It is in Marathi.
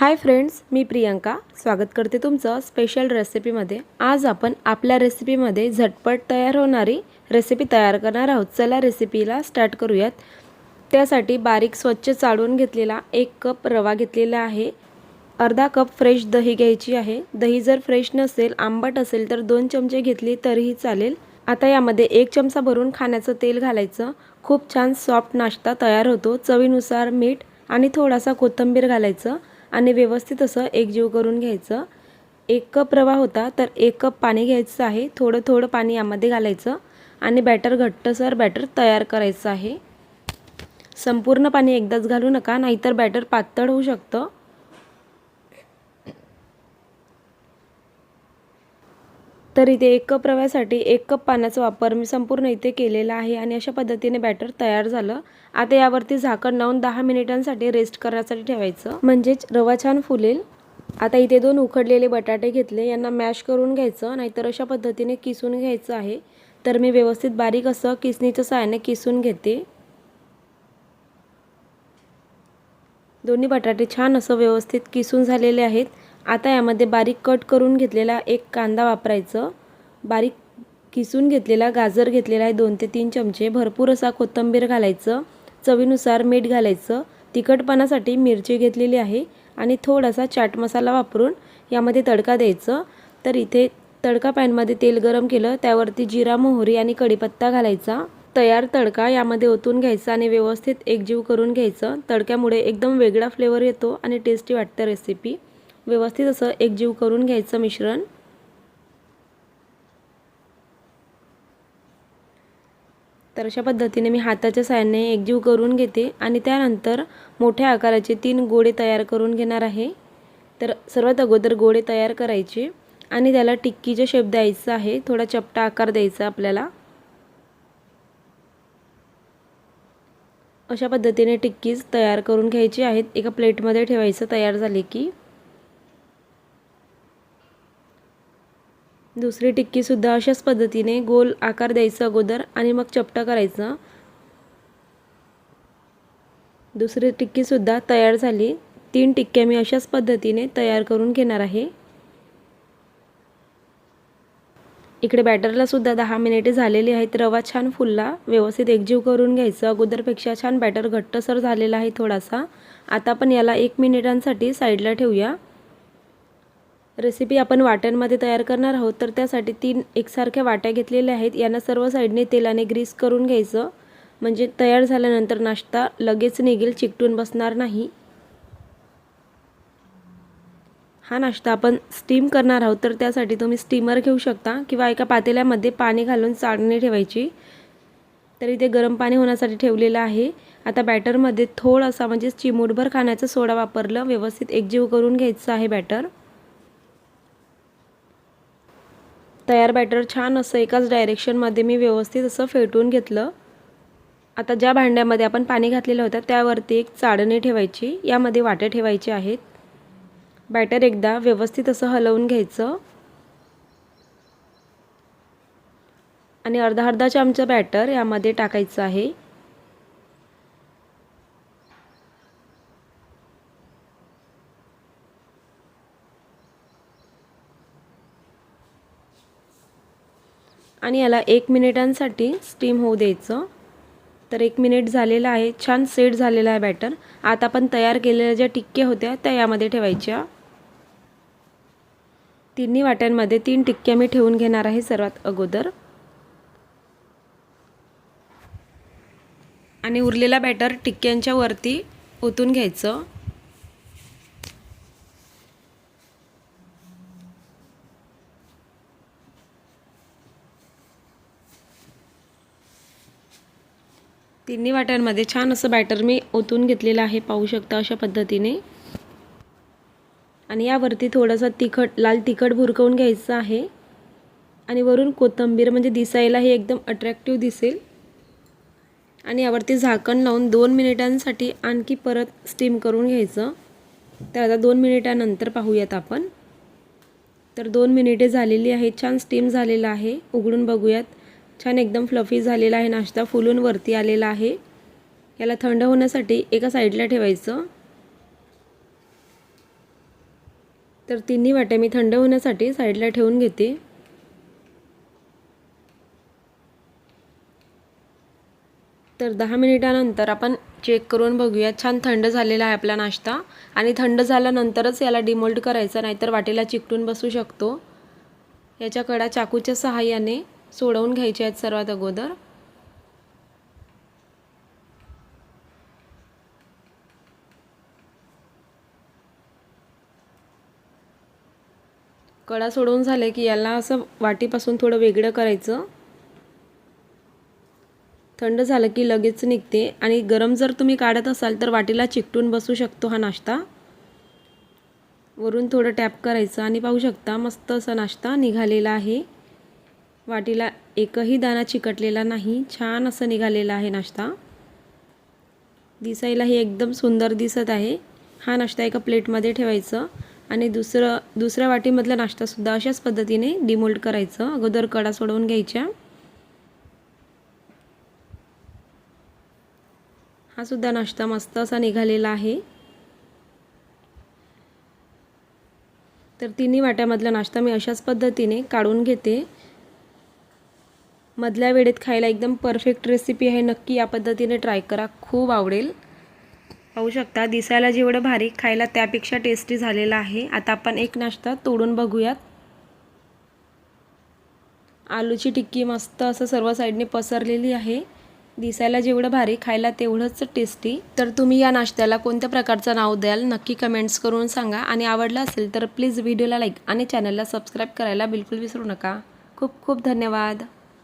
हाय फ्रेंड्स मी प्रियंका. स्वागत करते तुमचं स्पेशल रेसिपीमध्ये आज आपण आपल्या रेसिपीमध्ये झटपट तयार होणारी रेसिपी तयार करणार आहोत. चला रेसिपीला स्टार्ट करूयात. त्यासाठी बारीक स्वच्छ चाळून घेतलेला एक कप रवा घेतलेला आहे. अर्धा कप फ्रेश दही घ्यायची आहे. दही जर फ्रेश नसेल आंबट असेल तर दोन चमचे घेतली तरीही चालेल. आता यामध्ये एक चमचा भरून खाण्याचं तेल घालायचं. खूप छान सॉफ्ट नाश्ता तयार होतो. चवीनुसार मीठ आणि थोडासा कोथिंबीर घालायचं. आणि व्यवस्थित असं एकजीव करून घ्यायचं. एक कप रवा होता तर एक कप पाणी घ्यायचं आहे. थोडं थोडं पाणी यामध्ये घालायचं आणि बॅटर घट्टसर बॅटर तयार करायचं आहे. संपूर्ण पाणी एकदाच घालू नका नाहीतर बॅटर पातळ होऊ शकतं. तर इथे एक कप रव्यासाठी एक कप पाण्याचा वापर मी संपूर्ण इथे केलेला आहे आणि अशा पद्धतीने बॅटर तयार झालं. आता यावरती झाकण लावून दहा मिनिटांसाठी रेस्ट करण्यासाठी ठेवायचं. म्हणजेच रवा छान फुलेल. आता इथे दोन उकडलेले बटाटे घेतले. यांना मॅश करून घ्यायचं. नाहीतर अशा पद्धतीने किसून घ्यायचं आहे. तर मी व्यवस्थित बारीक असं किसणीच्या सहाय्याने किसून घेते. दोन्ही बटाटे छान असं व्यवस्थित किसून झालेले आहेत. आता यामध्ये बारीक कट करून घेतलेला एक कांदा वापरायचं. बारीक किसून घेतलेला गाजर घेतलेला आहे दोन ते तीन चमचे. भरपूर असा कोथिंबीर घालायचं. चवीनुसार मीठ घालायचं. तिखटपणासाठी मिरची घेतलेली आहे आणि थोडासा चाट मसाला वापरून यामध्ये तडका द्यायचं. तर इथे तडका पॅनमध्ये तेल गरम केलं त्यावरती जिरा मोहरी आणि कढीपत्ता घालायचा. तयार तडका यामध्ये ओतून घ्यायचा आणि व्यवस्थित एकजीव करून घ्यायचं. तडक्यामुळे एकदम वेगळा फ्लेवर येतो आणि टेस्टी वाटतं रेसिपी व्यवस्थित असं एकजीव करून घ्यायचं मिश्रण. तर अशा पद्धतीने मी हाताच्या साह्याने एकजीव करून घेते आणि त्यानंतर मोठ्या आकाराचे तीन गोळे तयार करून घेणार आहे. तर सर्वात अगोदर गोळे तयार करायचे आणि त्याला टिक्कीचा शेप द्यायचा आहे थोडा चपटा आकार द्यायचा आपल्याला. अशा पद्धतीने टिक्कीज तयार करून घ्यायची आहेत. एका प्लेटमध्ये ठेवायचं तयार झाले की. दुसरी टिक्कीसुद्धा अशाच पद्धतीने गोल आकार द्यायचा अगोदर आणि मग चपटा करायचा. दुसरी टिक्कीसुद्धा तयार झाली. तीन टिक्क्या मी अशाच पद्धतीने तयार करून घेणार आहे. इकडे बॅटरला सुद्धा दहा मिनिटे झालेली आहेत. रवा छान फुलला. व्यवस्थित एकजीव करून घ्यायचं. अगोदरपेक्षा छान बॅटर घट्टसर झालेला आहे थोडासा. आता आपण याला एक मिनिटांसाठी साईडला ठेवूया. रेसिपी आपण वाट्यांमध्ये तयार करणार आहोत तर त्यासाठी तीन एकसारख्या वाट्या घेतलेल्या आहेत. यांना सर्व साईडने तेलाने ग्रीस करून घ्यायचं. म्हणजे तयार झाल्यानंतर नाश्ता लगेच निघेल चिकटून बसणार नाही. हा नाश्ता आपण स्टीम करणार आहोत तर त्यासाठी तुम्ही स्टीमर घेऊ शकता किंवा एका पातेल्यामध्ये पाणी घालून चाळणी ठेवायची. तर इथे गरम पाणी होण्यासाठी ठेवलेलं आहे. आता बॅटरमध्ये थोडासा म्हणजे चिमूटभर खाण्याचा सोडा वापरलं व्यवस्थित एकजीव करून घ्यायचं आहे बॅटर तयार बॅटर छान असं एकाच डायरेक्शनमध्ये मी व्यवस्थित असं फेटून घेतलं. आता ज्या भांड्यामध्ये आपण पाणी घातलेलं होतं त्यावरती एक चाळणी ठेवायची. यामध्ये वाटे ठेवायचे आहेत. बॅटर एकदा व्यवस्थित असं हलवून घ्यायचं. आणि अर्धा अर्धा चमचा बॅटर यामध्ये टाकायचं आहे. आणि याला एक मिनिटांसाठी स्टीम होऊ द्यायचं. तर एक मिनिट झालेलं आहे. छान सेट झालेला आहे बॅटर आता आपण तयार केलेल्या ज्या टिक्क्या होत्या त्या यामध्ये ठेवायच्या. तिन्ही वाट्यांमध्ये तीन टिक्क्या मी ठेवून घेणार आहे सर्वात अगोदर. आणि उरलेला बॅटर टिक्क्यांच्या वरती ओतून घ्यायचं. तिन्ही वाट्यांमध्ये छान असं बॅटर मी ओतून घेतलेलं आहे पाहू शकता अशा पद्धतीने. आणि यावरती थोडंसं तिखट लाल तिखट भुरकवून घ्यायचं आहे. आणि वरून कोथिंबीर म्हणजे दिसायला हे एकदम अट्रॅक्टिव्ह दिसेल. आणि यावरती झाकण लावून दोन मिनिटांसाठी आणखी परत स्टीम करून घ्यायचं. तर आता दोन मिनिटानंतर पाहूयात आपण. तर दोन मिनिटे झालेली आहेत छान स्टीम झालेलं आहे. उघडून बघूयात. छान एकदम फ्लफी झालेला आहे. नाश्ता फुलून वरती आलेला आहे. याला थंड होण्यासाठी एका साईडला ठेवायचं. तर तिन्ही वाट्या मी थंड होण्यासाठी साईडला ठेवून घेते. तर दहा मिनिटानंतर आपण चेक करून बघूया. छान थंड झालेला आहे आपला नाश्ता. आणि थंड झाल्यानंतरच याला डिमोल्ड करायचा नाहीतर वाटेला चिकटून बसू शकतो. याच्या कडा चाकूच्या सहाय्याने सोडवून घ्यायचे आहेत सर्वात अगोदर. कडा सोडवून झाले की याला असं वाटीपासून थोडं वेगळं करायचं. थंड झालं की लगेच निघते आणि गरम जर तुम्ही काढत असाल तर वाटीला चिकटून बसू शकतो हा नाश्ता. वरून थोडं टॅप करायचं आणि पाहू शकता मस्त असा नाश्ता निघालेला आहे. वाटीला एकही दाणा चिकटलेला नाही. छान असं निघालेला आहे नाश्ता. दिसायलाही एकदम सुंदर दिसत आहे. हा नाश्ता एका प्लेटमध्ये ठेवायचं आणि दुसरं दुसऱ्या वाटीमधला नाश्तासुद्धा अशाच पद्धतीने डिमोल्ड करायचं. अगोदर कडा सोडवून घ्यायच्या. हा सुद्धा नाश्ता मस्त असा निघालेला आहे. तर तिन्ही वाट्यामधला नाश्ता मी अशाच पद्धतीने काढून घेते. मधल्या वेळेत खायला एकदम परफेक्ट रेसिपी आहे. नक्की या पद्धतीने ट्राय करा. खूप आवडेल. पाहू शकता दिसायला जेवढं भारी खायला त्यापेक्षा टेस्टी झालेला आहे. आता आपण एक नाश्ता तोडून बघूयात. आलूची टिक्की मस्त असं सर्व साईडने पसरलेली आहे. दिसायला जेवढं भारी खायला तेवढंच टेस्टी तर तुम्ही या नाश्त्याला कोणत्या प्रकारचं नाव द्याल नक्की कमेंट्स करून सांगा. आणि आवडलं असेल तर प्लीज व्हिडिओला लाईक आणि चॅनलला सबस्क्राईब करायला बिलकुल विसरू नका. खूप खूप धन्यवाद.